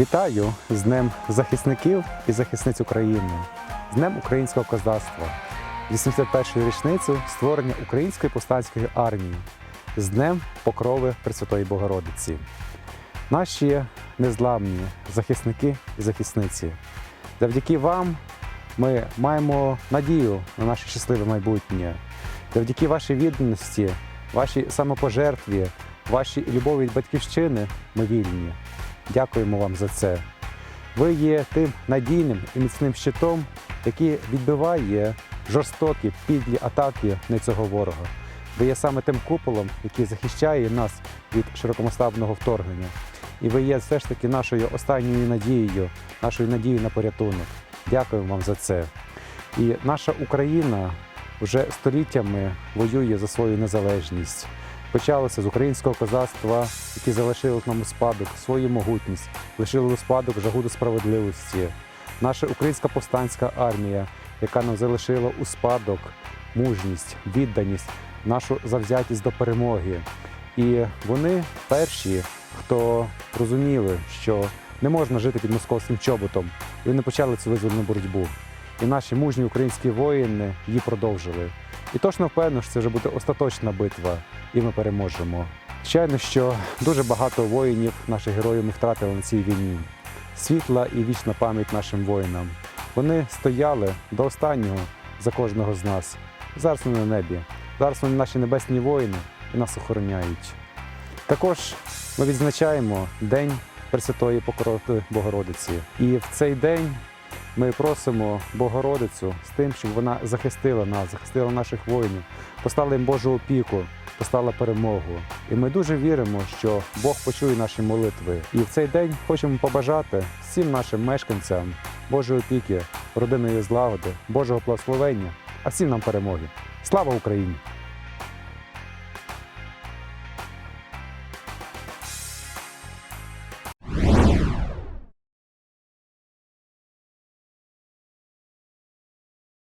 Вітаю з Днем захисників і захисниць України, з Днем українського козацтва, 81-ю річницю створення Української повстанської армії, з Днем Покрови Пресвятої Богородиці. Наші незламні захисники і захисниці. Завдяки вам ми маємо надію на наше щасливе майбутнє. Завдяки вашій відданості, вашій самопожертві, вашій любові від батьківщини ми вільні. Дякуємо вам за це. Ви є тим надійним і міцним щитом, який відбиває жорстокі підлі атаки на цього ворога. Ви є саме тим куполом, який захищає нас від широкомасштабного вторгнення. І ви є все ж таки нашою останньою надією, нашою надією на порятунок. Дякуємо вам за це. І наша Україна вже століттями воює за свою незалежність. Почалося з українського козацтва, які залишили нам у спадок свою могутність, лишили у спадок жагу до справедливості. Наша українська повстанська армія, яка нам залишила у спадок мужність, відданість, нашу завзятість до перемоги. І вони перші, хто розуміли, що не можна жити під московським чоботом, і вони почали цю визвольну боротьбу. І наші мужні українські воїни її продовжили. І точно впевнений, що це вже буде остаточна битва, і ми переможемо. Звичайно, що дуже багато воїнів, наших героїв, ми втратили на цій війні. Світла і вічна пам'ять нашим воїнам. Вони стояли до останнього за кожного з нас. Зараз вони на небі. Зараз вони наші небесні воїни і нас охороняють. Також ми відзначаємо День Пресвятої Покрови Богородиці. І в цей день ми просимо Богородицю з тим, щоб вона захистила нас, захистила наших воїнів, постала їм Божу опіку, постала перемогу. І ми дуже віримо, що Бог почує наші молитви. І в цей день хочемо побажати всім нашим мешканцям Божої опіки, родинної злагоди, Божого благословення, а всім нам перемоги. Слава Україні!